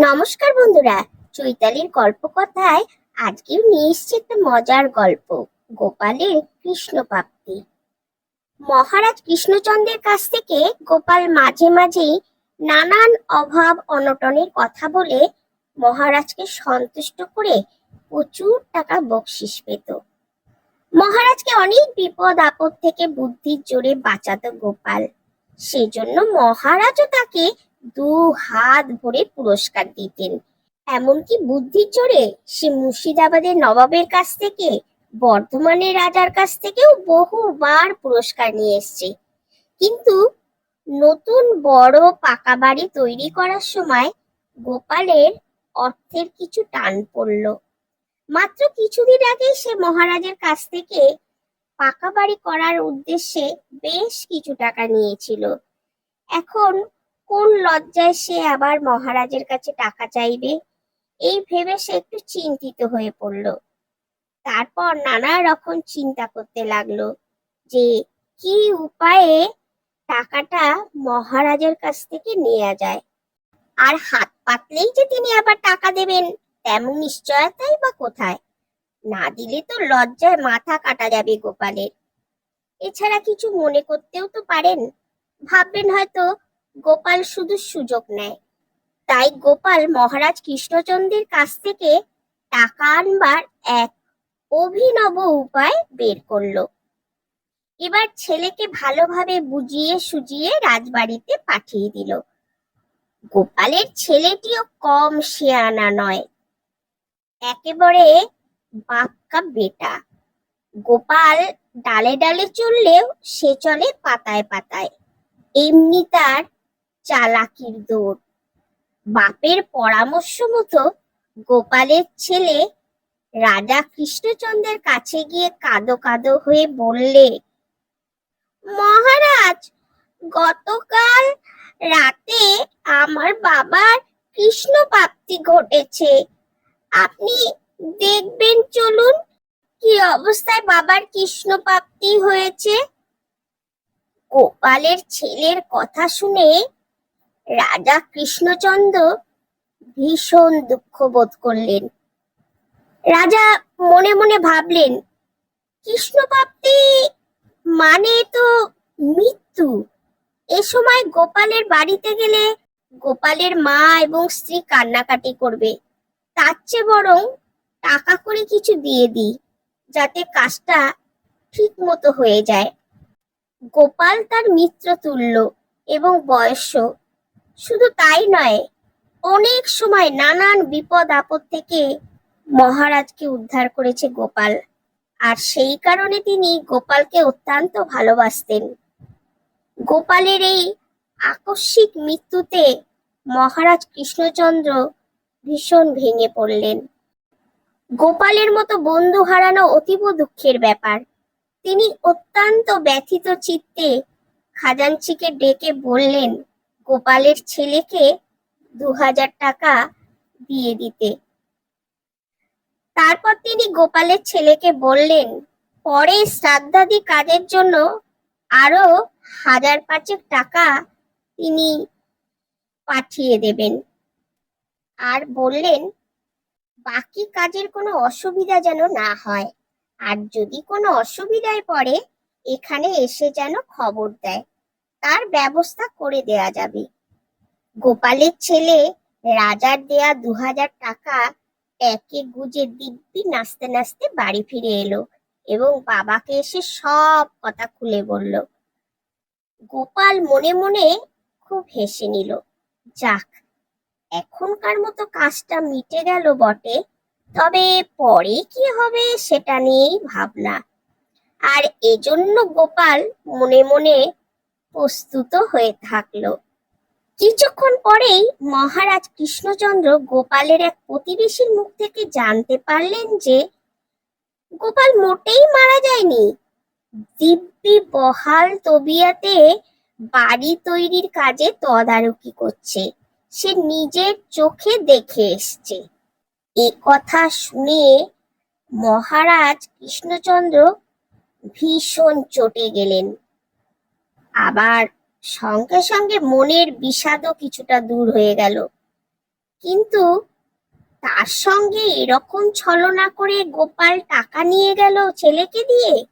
নমস্কার বন্ধুরা, চৈতালির গল্প কথায় আজকেও নিয়ে এসছি একটা মজার গল্প, গোপালের কৃষ্ণ প্রাপ্তি মহারাজ কৃষ্ণচন্দ্রের কাছ থেকে গোপাল মাঝে মাঝেই নানান অভাব অনটনের কথা বলে মহারাজকে সন্তুষ্ট করে প্রচুর টাকা বকশিস পেত। মহারাজকে অনেক বিপদ আপদ থেকে বুদ্ধির জোরে বাঁচাতো গোপাল। সেজন্য মহারাজও তাকে দু হাত ভরে পুরস্কার দিতেন। এমনকি বুদ্ধির জোরে সে মুর্শিদাবাদের নবাবের কাছ থেকে, বর্ধমানের রাজার কাছ থেকেও বহুবার পুরস্কার নিয়ে এসছে। কিন্তু নতুন বড় পাকা বাড়ি তৈরি করার সময় গোপালের অর্থের কিছু টান পড়ল। মাত্র কিছুদিন আগে সে মহারাজের কাছ থেকে পাকা বাড়ি করার উদ্দেশ্যে বেশ কিছু টাকা নিয়েছিল। এখন কোন লজ্জায় সে আবার মহারাজের কাছে টাকা চাইবে? এই ভেবে সে একটু চিন্তিত হয়ে পড়ল। তারপর নানা রকম চিন্তা করতে লাগল যে, কি উপায়ে টাকাটা মহারাজের কাছ থেকে নেওয়া যায়? আর হাত পাতলেই যে তিনি আবার টাকা দেবেন, তেমন নিশ্চয়তাই বা কোথায়? না দিলে তো লজ্জায় মাথা কাটা যাবে গোপালের। এছাড়া কিছু মনে করতেও তো পারেন। ভাববেন হয়তো গোপাল শুধু সুযোগ নেয়। তাই গোপাল মহারাজ কৃষ্ণচন্দ্রের কাছ থেকে টাকা আনবার এক অভিনব উপায় বের করল। এবার ছেলেকে ভালোভাবে বুঝিয়ে সুজিয়ে রাজবাড়িতে পাঠিয়ে দিল। গোপালের ছেলেটিও কম শেয়ানা নয়, একেবারে বাক্কা বেটা। গোপাল ডালে ডালে চললেও সে চলে পাতায় পাতায়। এমনি তার চালাকির দৌড়। বাপের পরামর্শ মতো গোপালের ছেলে রাজা কৃষ্ণচন্দ্রের কাছে গিয়ে কাঁদো কাঁদো হয়ে বললে, মহারাজ, গতকাল রাতে আমার বাবার কৃষ্ণ প্রাপ্তি ঘটেছে। আপনি দেখবেন চলুন কি অবস্থায় বাবার কৃষ্ণ প্রাপ্তি হয়েছে। গোপালের ছেলের কথা শুনে রাজা কৃষ্ণচন্দ্র ভীষণ দুঃখ বোধ করলেন। রাজা মনে মনে ভাবলেন, কৃষ্ণপ্রাপ্তি মানে তো মৃত্যু। এ সময় গোপালের বাড়িতে গেলে গোপালের মা এবং স্ত্রী কান্নাকাটি করবে। তার চেয়ে বরং টাকা করে কিছু দিয়ে দিই, যাতে কাজটা ঠিক মতো হয়ে যায়। গোপাল তার মিত্র তুল্য এবং বয়স্য শুধু তাই নয়, অনেক সময় নানান বিপদ আপদ থেকে মহারাজকে উদ্ধার করেছে গোপাল। আর সেই কারণে তিনি গোপালকে অত্যন্ত ভালোবাসতেন। গোপালের এই আকস্মিক মৃত্যুতে মহারাজ কৃষ্ণচন্দ্র ভীষণ ভেঙে পড়লেন। গোপালের মতো বন্ধু হারানো অতীব দুঃখের ব্যাপার। তিনি অত্যন্ত ব্যথিত চিত্তে খাজাঞ্চিকে ডেকে বললেন গোপালের ছেলেকে দু হাজার টাকা দিয়ে দিতে। তারপর তিনি গোপালের ছেলেকে বললেন, পরে শ্রাদ্ধাদি কাজের জন্য আরও হাজার পাঁচেক টাকা তিনি পাঠিয়ে দেবেন। আর বললেন, বাকি কাজের কোনো অসুবিধা যেন না হয়। আর যদি কোনো অসুবিধায় পড়ে, এখানে এসে যেন খবর দেয়। তার ব্যবস্থা করে দেয়া যাবে। গোপালের ছেলে রাজার দেয়া দু হাজার টাকা একে গুজে দিব্যি নাচতে নাচতে বাড়ি ফিরে এলো এবং বাবাকে এসে সব কথা খুলে বলল। গোপাল মনে মনে খুব হেসে নিল, যাক, এখনকার মতো কাজটা মিটে গেল বটে, তবে পরে কি হবে সেটা নিয়েই ভাবনা। আর এজন্য গোপাল মনে মনে প্রস্তুত হয়ে থাকল। কিছুক্ষণ পরেই মহারাজ কৃষ্ণচন্দ্র গোপালের এক প্রতিবেশীর মুখ থেকে জানতে পারলেন যে, গোপাল মোটেই মারা যায়নি। দিব্যি বহাল তবিয়াতে বাড়ি তৈরির কাজে তদারকি করছে। সে নিজের চোখে দেখে এসছে। এ কথা শুনে মহারাজ কৃষ্ণচন্দ্র ভীষণ চটে গেলেন। আবার সঙ্গে সঙ্গে মনের বিষাদও কিছুটা দূর হয়ে গেল। কিন্তু তার সঙ্গে এরকম ছলনা করে গোপাল টাকা নিয়ে গেল ছেলেকে দিয়ে?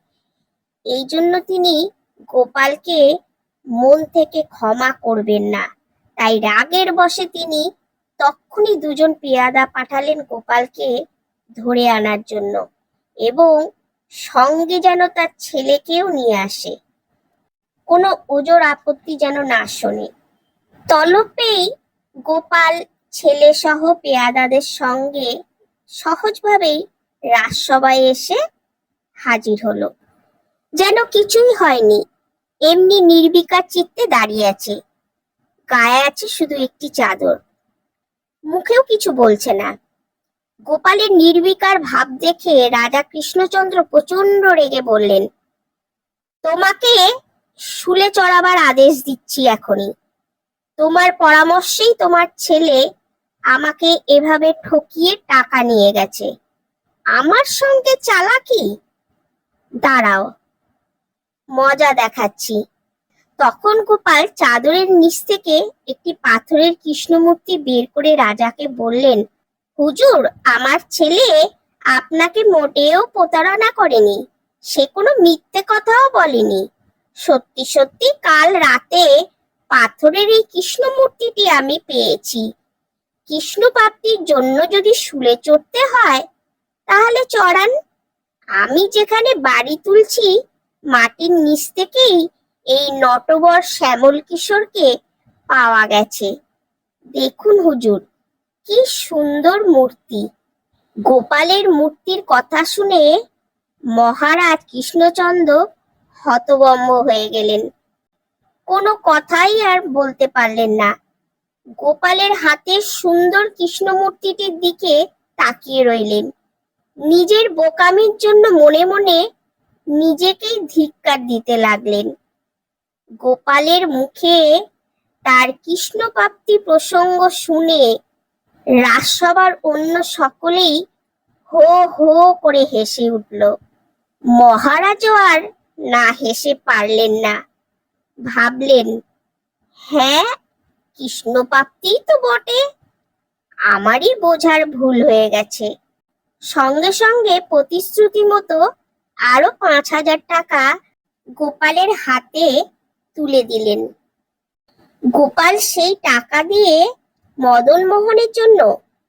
এই জন্য তিনি গোপালকে মন থেকে ক্ষমা করবেন না। তাই রাগের বশে তিনি তক্ষুনি দুজন পেয়াদা পাঠালেন গোপালকে ধরে আনার জন্য এবং সঙ্গে যেন তার ছেলেকেও নিয়ে আসে। কোনো ওজোর আপত্তি যেন না শোনে। তলপেই গোপাল ছেলে সহ পেয়াদাদের সঙ্গে সহজভাবেই রাজসভায় এসে হাজির হলো। যেন কিছুই হয়নি, এমনি নির্বিকার চিত্তে দাঁড়িয়ে আছে। গায়ে আছে শুধু একটি চাদর। মুখেও কিছু বলছে না। গোপালের নির্বিকার ভাব দেখে রাজা কৃষ্ণচন্দ্র প্রচণ্ড রেগে বললেন, তোমাকে শুলে চড়াবার আদেশ দিচ্ছি এখনই। তোমার পরামর্শেই তোমার ছেলে আমাকে এভাবে ঠকিয়ে টাকা নিয়ে গেছে। আমার সঙ্গে চালাকি? দাঁড়াও, মজা দেখাচ্ছি। তখন গোপাল চাদরের নিচ থেকে একটি পাথরের কৃষ্ণমূর্তি বের করে রাজাকে বললেন, হুজুর, আমার ছেলে আপনাকে মোটেও প্রতারণা করেনি। সে কোনো মিথ্যে কথাও বলেনি। সত্যি সত্যি কাল রাতে পাথরের এই কৃষ্ণ মূর্তিটি আমি পেয়েছি। কৃষ্ণ প্রাপ্তির জন্য যদি শুলে চড়তে হয়, তাহলে চড়ান। আমি যেখানে বাড়ি তুলছি, মাটির নিচ থেকেই এই নটবর শ্যামল কিশোরকে পাওয়া গেছে। দেখুন হুজুর, কি সুন্দর মূর্তি। গোপালের মূর্তির কথা শুনে মহারাজ কৃষ্ণচন্দ্র হতবম্ব হয়ে গেলেন। কোনো কথাই আর বলতে পারলেন না। গোপালের হাতের সুন্দর কৃষ্ণ মূর্তিটির দিকে তাকিয়ে রইলেন। নিজের বোকামির জন্য মনে মনে নিজেকেই ধিক্কার দিতে লাগলেন। গোপালের মুখে তার কৃষ্ণ প্রাপ্তি প্রসঙ্গ শুনে রাজসভার অন্য সকলেই হো হো করে হেসে উঠল। মহারাজও আর না হেসে পারলেন না। ভাবলেন হ্যাঁ কৃষ্ণ প্রাপ্তিই তো বটে। আমারই বোঝার ভুল হয়ে গেছে। সঙ্গে সঙ্গে প্রতিশ্রুতি মতো আরও পাঁচ হাজার টাকা গোপালের হাতে তুলে দিলেন। গোপাল সেই টাকা দিয়ে মদন মোহনের জন্য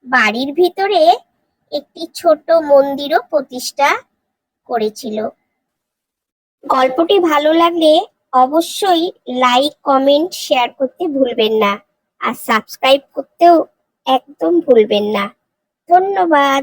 বাড়ির ভিতরে একটি ছোট মন্দিরও প্রতিষ্ঠা করেছিল। গল্পটি ভালো লাগলে অবশ্যই লাইক কমেন্ট শেয়ার করতে ভুলবেন না। আর সাবস্ক্রাইব করতেও একদম ভুলবেন না। ধন্যবাদ।